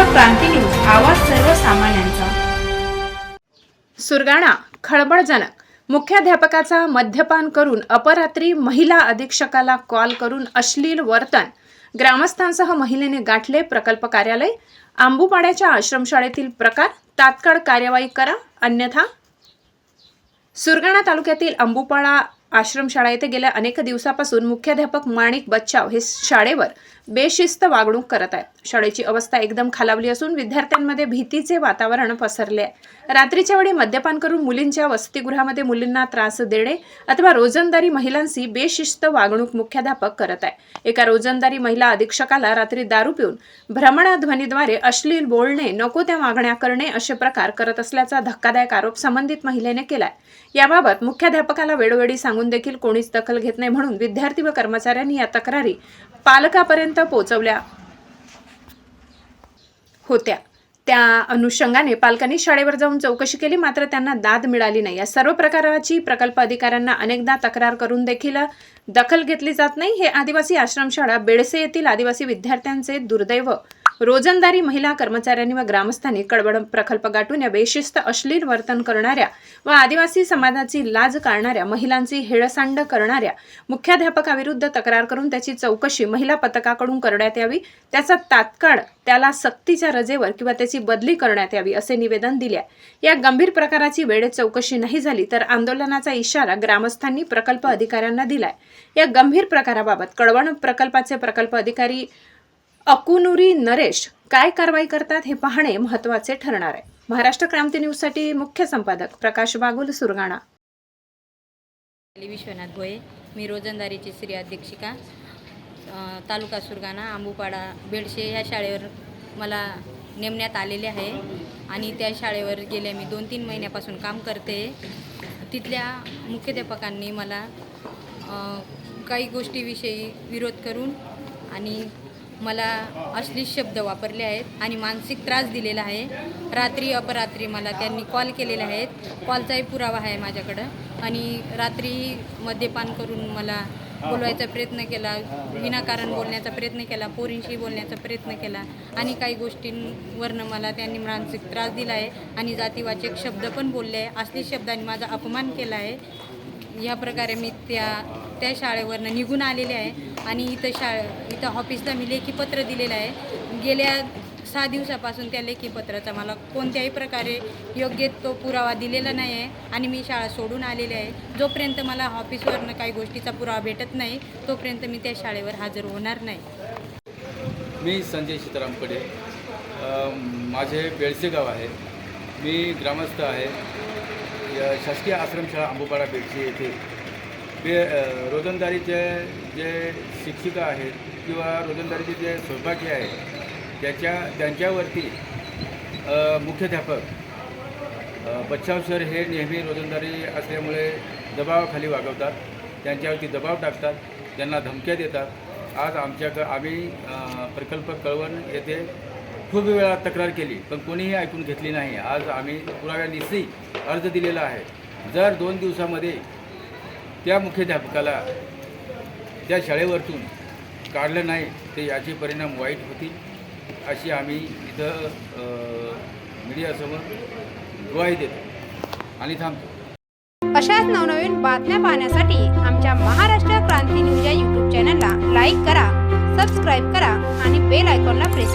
क्रांती news आवाज सर्वसामान्यांचा. सुरगाणा खळबळजनक. मुख्याध्यापकाचा मद्यपान करून अपरात्री महिला अधीक्षकाला कॉल करून अश्लील वर्तन. ग्रामस्थांसह महिलेने गाठले प्रकल्प कार्यालय. आंबूपाड्याच्या आश्रमशाळेतील प्रकार. तात्काळ कार्यवाही करा अन्यथा. सुरगाणा तालुक्यातील अंबुपाळा आश्रमशाळा येथे गेल्या अनेक दिवसापासून मुख्याध्यापक माणिक बच्चाव हे शाळेवर बेशिस्त वागणूक करत आहेत. शाळेची अवस्था एकदम खालावली असून विद्यार्थ्यांमध्ये भीतीचे वातावरण पसरले आहे. रात्रीच्या वेळी मद्यपान करून मुलींच्या वसतिगृहामध्ये मुलींना त्रास देणे अथवा रोजंदारी महिलांशी बेशिस्त वागणूक मुख्याध्यापक करत आहे. एका रोजंदारी महिला अधीक्षकाला रात्री दारू पिऊन भ्रमणध्वनीद्वारे अश्लील बोलणे नको त्या मागण्या करणे असे प्रकार करत असल्याचा धक्कादायक आरोप संबंधित महिलेने केलाय. याबाबत मुख्याध्यापकाला वेळोवेळी सांगून देखील कोणीच दखल घेत नाही म्हणून विद्यार्थी व कर्मचाऱ्यांनी या तक्रारी पालकापर्यंत पोहोचवल्या होत्या. त्या अनुषंगाने पालकांनी शाळेवर जाऊन चौकशी केली मात्र त्यांना दाद मिळाली नाही. या सर्व प्रकाराची प्रकल्प अधिकाऱ्यांना अनेकदा तक्रार करून देखील दखल घेतली जात नाही. हे आदिवासी आश्रमशाळा बेडसे येथील आदिवासी विद्यार्थ्यांचे दुर्दैव रोजंदारी महिला कर्मचाऱ्यांनी व ग्रामस्थांनी कडबड प्रकल्प गाठून या बेशिस्त अश्लील वर्तन करणाऱ्या व आदिवासी समाजाची लाज काढणाऱ्या महिलांची हेळसांड करणाऱ्या मुख्याध्यापकाविरुद्ध तक्रार करून त्याची चौकशी महिला पथकाकडून करण्यात यावी त्याचा तात्काळ त्याला सक्तीच्या रजेवर किंवा त्याची बदली करण्यात यावी असे निवेदन दिले आहे. या गंभीर प्रकाराची वेळेत चौकशी नाही झाली तर आंदोलनाचा इशारा ग्रामस्थांनी प्रकल्प अधिकाऱ्यांना दिलाय या गंभीर प्रकाराबाबत कडवण प्रकल्पाचे प्रकल्प अधिकारी अकुनुरी नरेश काय कारवाई करतात हे पाहणे महत्त्वाचे ठरणार आहे. महाराष्ट्र क्रांती न्यूजसाठी मुख्य संपादक प्रकाश बागुल सुरगाणा. विश्वनाथ भोये. मी रोजंदारीची श्री अध्यक्षिका. तालुका सुरगाणा आंबूपाडा बेडशे ह्या शाळेवर मला नेमण्यात आलेले आहे आणि त्या शाळेवर गेल्या मी दोन तीन महिन्यापासून काम करते. तिथल्या मुख्याध्यापकांनी मला काही गोष्टीविषयी विरोध करून आणि मला अश्लील शब्द वापरले आहेत आणि मानसिक त्रास दिलेला आहे. रात्री अपरात्री मला त्यांनी कॉल केलेले आहेत. कॉलचाही पुरावा आहे माझ्याकडं. आणि रात्री मद्यपान करून मला बोलवायचा प्रयत्न केला विनाकारण बोलण्याचा प्रयत्न केला पोरींशी बोलण्याचा प्रयत्न केला. आणि काही गोष्टींवरनं मला त्यांनी मानसिक त्रास दिला आहे आणि जातीवाचक शब्द पण बोलले आहे. असली शब्दांनी माझा अपमान केला आहे. या प्रकारे मी त्या त्या शाळेवरनं निघून आलेले आहे. आणि इथं शाळा इथं ऑफिसला मी लेखीपत्र दिलेलं आहे. गेल्या सहा दिवसापासून त्या लेखीपत्राचा मला कोणत्याही प्रकारे योग्य तो पुरावा दिलेला नाही आहे आणि मी शाळा सोडून आलेले आहे. जोपर्यंत मला ऑफिसवरनं काही गोष्टीचा पुरावा भेटत नाही तोपर्यंत मी त्या शाळेवर हजर होणार नाही. मी संजय सीतारामकडे माझे बेळसे गाव आहे. मी ग्रामस्थ आहे. शासकीय आश्रमशाळा अंबुपाडा बेळसे येथे. बे रोजंदारीचे जे शिक्षिका आहेत किंवा रोजंदारीचे जे सहभागी आहेत त्याच्या त्यांच्यावरती मुख्याध्यापक अ, बच्चाव सर हे नेहमी रोजंदारी असल्यामुळे दबावाखाली वागवतात. त्यांच्यावरती दबाव टाकतात. त्यांना धमक्या देतात. आज आमच्याक आम्ही प्रकल्प कळवण येथे खूप वेळा तक्रार केली पण कोणीही ऐकून घेतली नाही. आज आम्ही पुराव्यानिशी अर्ज दिलेला आहे. जर दोन दिवसामध्ये त्या मुख्याध्यापकाला त्या शाळेवरतून काढलं नाही ते याचे परिणाम वाईट होतील अशी आम्ही इथं मीडियासमोर ग्वाही देतो आणि थांबतो. अशाच नवनवीन बातम्या पाहण्यासाठी आमच्या महाराष्ट्र क्रांती न्यूज या यूट्यूब चॅनलला लाईक करा सबस्क्राईब करा आणि बेल आयकॉनला प्रेस